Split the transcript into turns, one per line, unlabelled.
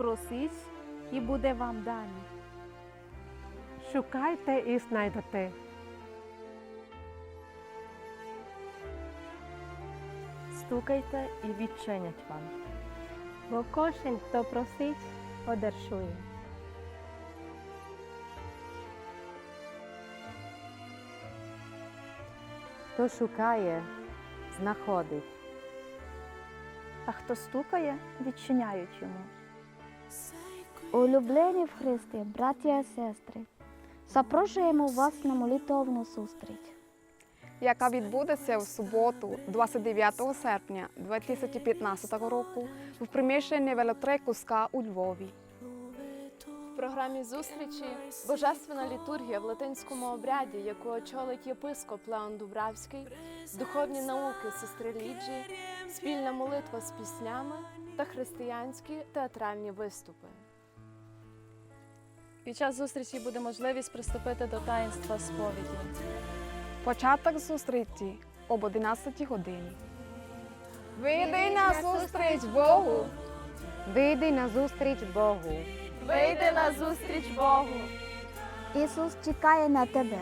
просіть, і буде вам дано.
Шукайте і знайдете.
Стукайте і відчинять вам.
Бо кожен, хто просить, одержує.
Хто шукає, знаходить.
А хто стукає, відчиняють йому.
Улюблені в Христі, браті і сестри, запрошуємо вас на молитовну зустріч.
яка відбудеться в суботу, 29 серпня 2015 року в приміщенні Велотре Куска у Львові.
Програмі зустрічі Божественна літургія в латинському обряді, яку очолить єпископ Леон Дубравський, духовні науки сестри Ліджі, спільна молитва з піснями та християнські театральні виступи.
Під час зустрічі буде можливість приступити до таїнства сповіді.
Початок зустрічі об 11 годині. Вийди на зустріч Богу!
Вийди на зустріч Богу.
Вийди на зустріч Богу!
Ісус чекає на тебе.